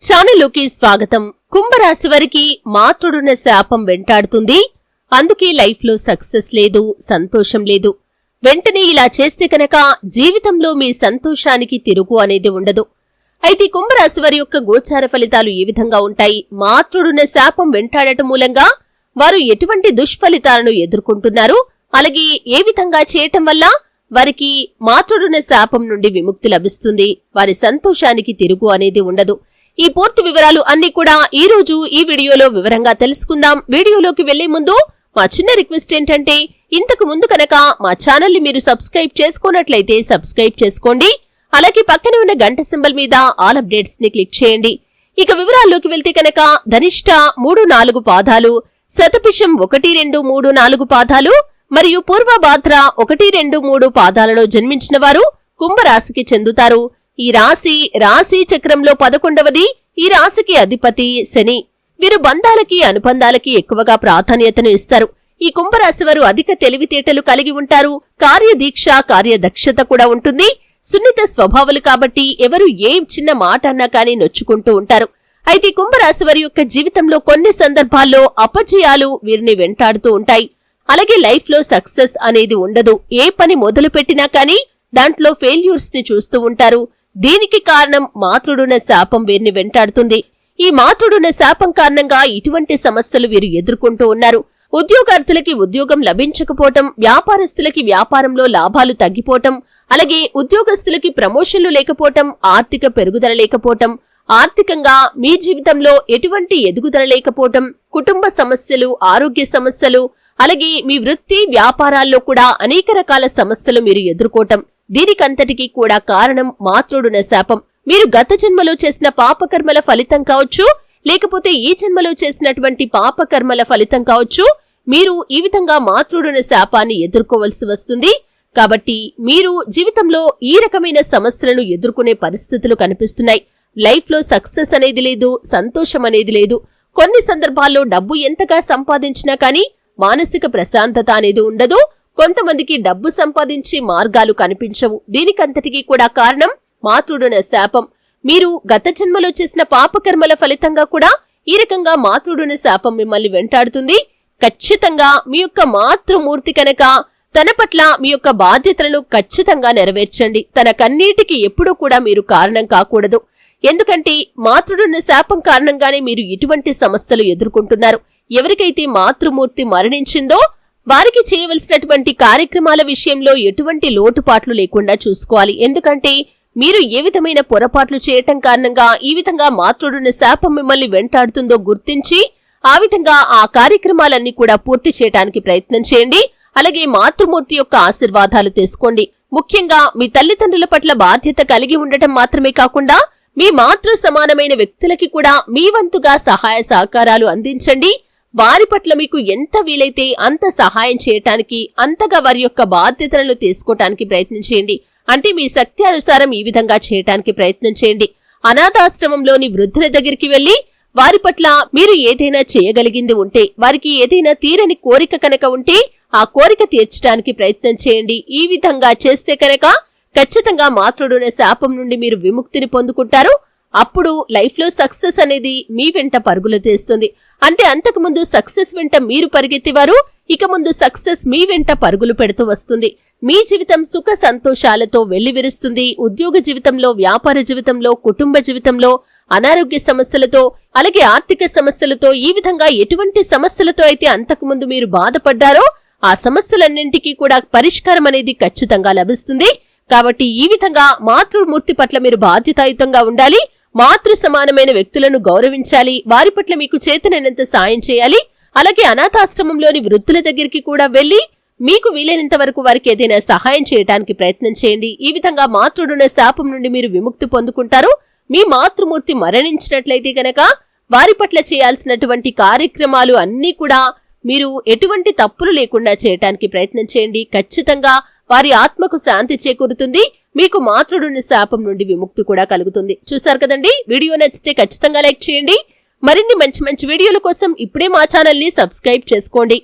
ఛానల్లోకి స్వాగతం. కుంభరాశి వారికి మాతృడున్న శాపం వెంటాడుతుంది. అందుకే లైఫ్లో సక్సెస్ లేదు సంతోషం లేదు. వెంటనే ఇలా చేస్తే కనుక జీవితంలో మీ సంతోషానికి తిరుగు అనేది ఉండదు. అయితే కుంభరాశి వారి యొక్క గోచార ఫలితాలు ఏ విధంగా ఉంటాయి? మాతృడున్న శాపం వెంటాడటం మూలంగా వారు ఎటువంటి దుష్ఫలితాలను ఎదుర్కొంటున్నారు? అలాగే ఏ విధంగా చేయటం వల్ల వారికి మాతృడున్న శాపం నుండి విముక్తి లభిస్తుంది? వారి సంతోషానికి తిరుగు అనేది ఉండదు. ఈ పూర్తి వివరాలు అన్ని కూడా ఈ రోజు ఈ వీడియోలో వివరంగా తెలుసుకుందాం. వీడియోలోకి వెళ్ళే ముందు మా చిన్న రిక్వెస్ట్ ఏంటంటే ఇంతకు ముందు కనుక మా ఛానల్ని మీరు సబ్స్క్రైబ్ చేసుకున్నట్లయితే సబ్స్క్రైబ్ చేసుకోండి. అలాగే పక్కనే ఉన్న గంట సింబల్ మీద ఆల్ అప్డేట్స్ని క్లిక్ చేయండి. ఇక వివరాల్లోకి వెళ్తే కనుక ధనిష్ట మూడు నాలుగు పాదాలు శతపిషం ఒకటి రెండు మూడు నాలుగు పాదాలు మరియు పూర్వభాద్ర ఒకటి రెండు మూడు పాదాలలో జన్మించిన వారు కుంభరాశికి చెందుతారు. ఈ రాశి రాశి చక్రంలో పదకొండవది ఈ రాశికి అధిపతి శని. వీరు బంధాలకి అనుబంధాలకి ఎక్కువగా ప్రాధాన్యతను ఇస్తారు. ఈ కుంభరాశి వారు అధిక తెలివితేటలు కలిగి ఉంటారు. కార్యదీక్ష కార్యదక్షత కూడా ఉంటుంది. సున్నిత స్వభావాలు కాబట్టి ఎవరు ఏ చిన్న మాట అన్నా కానీ నొచ్చుకుంటూ ఉంటారు. అయితే కుంభరాశి వారి యొక్క జీవితంలో కొన్ని సందర్భాల్లో అపజయాలు వీరిని వెంటాడుతూ ఉంటాయి. అలాగే లైఫ్లో సక్సెస్ అనేది ఉండదు. ఏ పని మొదలు పెట్టినా కానీ దాంట్లో ఫెయిల్యూర్స్ని చూస్తూ ఉంటారు. దీనికి కారణం మాతృడున్న శాపం వీరిని వెంటాడుతుంది. ఈ మాతృడున్న శాపం కారణంగా ఇటువంటి సమస్యలు వీరు ఎదుర్కొంటూ ఉన్నారు. ఉద్యోగార్థులకి ఉద్యోగం లభించకపోవటం వ్యాపారస్తులకి వ్యాపారంలో లాభాలు తగ్గిపోవటం అలాగే ఉద్యోగస్తులకి ప్రమోషన్లు లేకపోవటం ఆర్థిక పెరుగుదల లేకపోవటం ఆర్థికంగా మీ జీవితంలో ఎటువంటి ఎదుగుదల లేకపోవటం కుటుంబ సమస్యలు ఆరోగ్య సమస్యలు అలాగే మీ వృత్తి వ్యాపారాల్లో కూడా అనేక రకాల సమస్యలు మీరు ఎదుర్కోవటం. దీనికంతటికీ కూడా కారణం మాతృడున శాపం. మీరు గత జన్మలో చేసిన పాపకర్మల ఫలితం కావచ్చు లేకపోతే ఈ జన్మలో చేసినటువంటి పాపకర్మల ఫలితం కావచ్చు మీరు ఈ విధంగా మాతృడున శాపాన్ని ఎదుర్కోవలసి వస్తుంది. కాబట్టి మీరు జీవితంలో ఈ రకమైన సమస్యలను ఎదుర్కొనే పరిస్థితులు కనిపిస్తున్నాయి. లైఫ్లో సక్సెస్ అనేది లేదు సంతోషం అనేది లేదు. కొన్ని సందర్భాల్లో డబ్బు ఎంతగా సంపాదించినా కానీ మానసిక ప్రశాంతత అనేది ఉండదు. కొంతమందికి డబ్బు సంపాదించే మార్గాలు కనిపించవు. దీనికంతటికీ కూడా కారణం మాతృడున శాపం. మీరు గత జన్మలో చేసిన పాపకర్మల ఫలితంగా కూడా ఈ రకంగా మాతృడున శాపం మిమ్మల్ని వెంటాడుతుంది. ఖచ్చితంగా మీ యొక్క మాతృమూర్తి కనుక తన పట్ల మీ యొక్క బాధ్యతలను ఖచ్చితంగా నెరవేర్చండి. తన కన్నీటికి ఎప్పుడూ కూడా మీరు కారణం కాకూడదు. ఎందుకంటే మాతృడున్న శాపం కారణంగానే మీరు ఇటువంటి సమస్యలు ఎదుర్కొంటున్నారు. ఎవరికైతే మాతృమూర్తి మరణించిందో వారికి చేయవలసినటువంటి కార్యక్రమాల విషయంలో ఎటువంటి లోటుపాట్లు లేకుండా చూసుకోవాలి. ఎందుకంటే మీరు ఏ విధమైన పొరపాట్లు చేయటం కారణంగా ఈ విధంగా మాతృడున్న శాపం మిమ్మల్ని వెంటాడుతుందో గుర్తించి ఆ విధంగా ఆ కార్యక్రమాలన్నీ కూడా పూర్తి చేయడానికి ప్రయత్నం చేయండి. అలాగే మాతృమూర్తి యొక్క ఆశీర్వాదాలు తీసుకోండి. ముఖ్యంగా మీ తల్లిదండ్రుల పట్ల బాధ్యత కలిగి ఉండటం మాత్రమే కాకుండా మీ మాతృ సమానమైన వ్యక్తులకి కూడా మీ వంతుగా సహాయ సహకారాలు అందించండి. వారి పట్ల మీకు ఎంత వీలైతే అంత సహాయం చేయటానికి అంతగా వారి యొక్క బాధ్యతలను తీసుకోవటానికి ప్రయత్నం చేయండి. అంటే మీ శక్తి అనుసారం ఈ విధంగా చేయటానికి ప్రయత్నం చేయండి. అనాథాశ్రమంలోని వృద్ధుల దగ్గరికి వెళ్ళి వారి పట్ల మీరు ఏదైనా చేయగలిగింది ఉంటే వారికి ఏదైనా తీరని కోరిక కనుక ఉంటే ఆ కోరిక తీర్చడానికి ప్రయత్నం చేయండి. ఈ విధంగా చేస్తే కనుక ఖచ్చితంగా మాతృడున శాపం నుండి మీరు విముక్తిని పొందుకుంటారు. అప్పుడు లైఫ్లో సక్సెస్ అనేది మీ వెంట పరుగులు తీస్తుంది. అంటే అంతకుముందు సక్సెస్ వెంట మీరు పరిగెత్తివారు ఇక ముందు సక్సెస్ మీ వెంట పరుగులు పెడుతూ వస్తుంది. మీ జీవితం సుఖ సంతోషాలతో వెళ్ళివిరుస్తుంది ఉద్యోగ జీవితంలో వ్యాపార జీవితంలో కుటుంబ జీవితంలో అనారోగ్య సమస్యలతో అలాగే ఆర్థిక సమస్యలతో ఈ విధంగా ఎటువంటి సమస్యలతో అయితే అంతకుముందు మీరు బాధపడ్డారో ఆ సమస్యలన్నింటికీ కూడా పరిష్కారం అనేది ఖచ్చితంగా లభిస్తుంది. కాబట్టి ఈ విధంగా మాతృమూర్తి పట్ల మీరు బాధ్యతాయుతంగా ఉండాలి. మాతృ సమానమైన వ్యక్తులను గౌరవించాలి వారి పట్ల మీకు చేతనైనంత సాయం చేయాలి అలాగే అనాథాశ్రమంలోని వృద్ధుల దగ్గరికి కూడా వెళ్ళి మీకు వీలైనంత వరకు వారికి ఏదైనా సహాయం చేయడానికి ప్రయత్నం చేయండి. ఈ విధంగా మాతృడున్న శాపం నుండి మీరు విముక్తి పొందుకుంటారు. మీ మాతృమూర్తి మరణించినట్లయితే గనక వారి పట్ల చేయాల్సినటువంటి కార్యక్రమాలు అన్నీ కూడా మీరు ఎటువంటి తప్పులు లేకుండా చేయటానికి ప్రయత్నం చేయండి. ఖచ్చితంగా వారి ఆత్మకు శాంతి చేకూరుతుంది మీకు మాతృడుని శాపం నుండి విముక్తి కూడా కలుగుతుంది. చూసారు కదండి? వీడియో నచ్చితే ఖచ్చితంగా లైక్ చేయండి. మరిన్ని మంచి మంచి వీడియోల కోసం ఇప్పుడే మా ఛానల్ని సబ్స్క్రైబ్ చేసుకోండి.